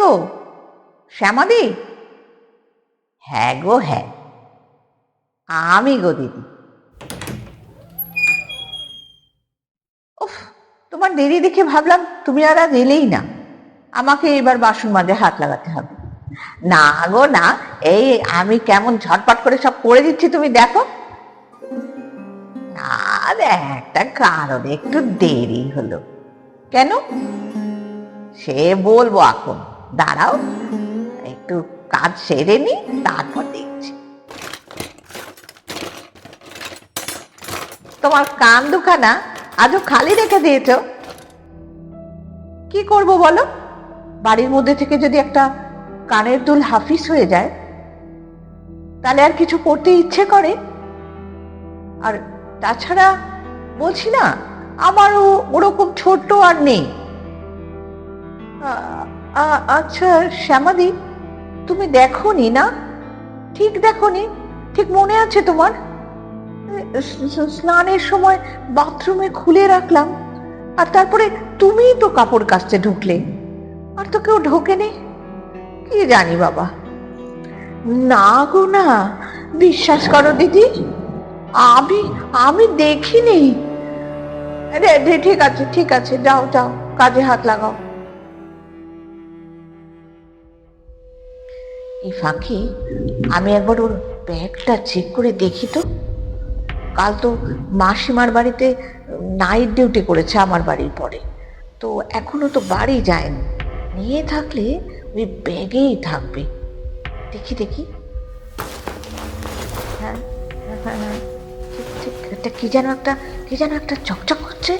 গো। শ্যামাদি? হ্যাঁ গো হ্যাঁ। আমি গো দিদি। তোমার দেরি দেখে ভাবলাম তুমি আর আজ এলেই না। আমাকে এবার বাসন মাজে হাত লাগাতে হবে। না গো, না, এই আমি কেমন ঝটপট করে সব করে দিচ্ছি তুমি দেখো। না একটা কারণে, একটু দেরি হলো। কেন? সে বলব এখন। দাঁড়াও, একটু কাজ সেরে নি, তারপর দেখছি। তোমার কান দুখানা আজও খালি রেখে দিয়েছ? কি করব বলো? বাড়ির মধ্যে থেকে যদি একটা কানের দুল হাফিস হয়ে যায়, তাহলে আর কিছু করতে ইচ্ছে করে? আর তাছাড়া বলছি না, আমারও ওরকম ছোট্ট আর নেই। আচ্ছা শ্যামাদি, তুমি দেখোনি না? ঠিক দেখো নি ঠিক মনে আছে তোমার? স্নানের সময় বাথরুমে খুলে রাখলাম, আর তারপরে তুমিই তো কাপড় কাচতে ঢুকলে, আর তো কেউ ঢোকেনি। কি জানি বাবা। না গো না, বিশ্বাস করো দিদি, আমি আমি দেখিনি। ঠিক আছে ঠিক আছে, যাও যাও, কাজে হাত লাগাও। এই ফাঁকে আমি একবার ওর ব্যাগটা চেক করে দেখি তো। কাল তো মাসিমার বাড়িতে নাইট ডিউটি করেছে আমার বাড়ির পরে। তো এখনও তো বাড়ি যায়নি। নিয়ে থাকলে ওই ব্যাগেই থাকবে। দেখি দেখি। হ্যাঁ হ্যাঁ, হ্যাঁ, হ্যাঁ। একটা কি যেন একটা কি যেন একটা চকচক করছে?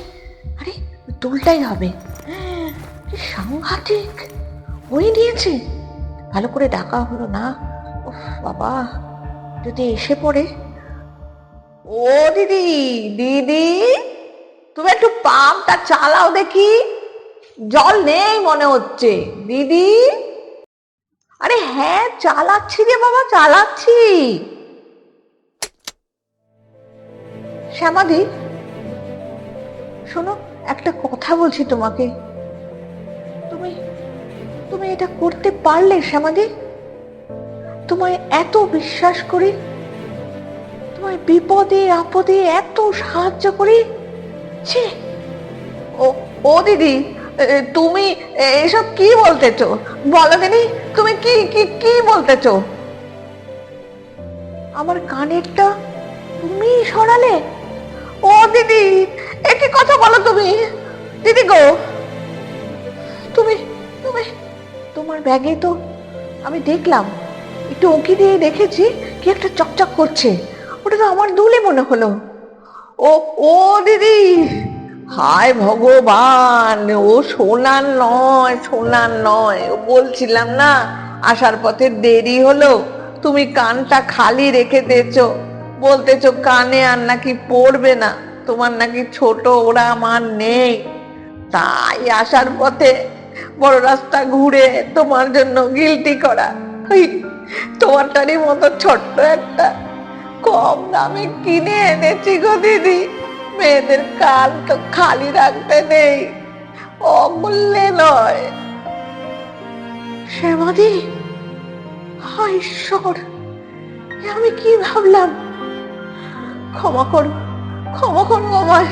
আরে দুলটাই হবে। হ্যাঁ, কি সাংঘাতিক। ওই নিয়েছে ভালো করে ডাকা হলো না? বাবা। যদি এসে পড়ে? ও, দিদি দিদি, তুমি একটু পাম্পটা চালাও দেখি। জল নেই মনে হচ্ছে। দিদি? আরে হ্যাঁ চালাচ্ছি রে বাবা, চালাচ্ছি। শ্যামাদি, শোনো, একটা কথা বলছি তোমাকে। তুমি তুমি এটা করতে পারলে শ্যামাদি? তোমায় এত বিশ্বাস করি? তোমায় বিপদে, আপদে এত সাহায্য করি? ছি! ও ও দিদি তুমি এসব কি বলতেছো? বলো দিদি, তুমি কি কি কি বলতেছো? আমার কানেরটা তুমি সরালে? ও দিদি একই কথা বলো তুমি? দিদি গো! তোমার ব্যাগে তো আমি দেখলাম, একটু উঁকি দিয়ে দেখেছি কি একটা চকচক করছে। ওটা তো আমার দুলে মনে হলো। ও ও দিদি! হায় ভগবান! ও সোনার নয় সোনার নয়। ও বলছিলাম না, আসার পথে দেরি হলো। তুমি কানটা খালি রেখে দিয়েছ। বলতেছো কানে আর নাকি পড়বে না। তোমার নাকি ছোট, ওরা আমার নেই। তাই আসার পথে বড় রাস্তা ঘুরে তোমার জন্য গিলটি করা। ওই তোমারটারই মতো ছোট্ট একটা কম দামে কিনে এনেছি গো দিদি। মেয়েদের কান তো খালি রাখতে নেই। অমূল্যে নয়। শ্যামাদি ঈশ্বর আমি কি ভাবলাম? ক্ষমা করো ক্ষমা করো আমায়।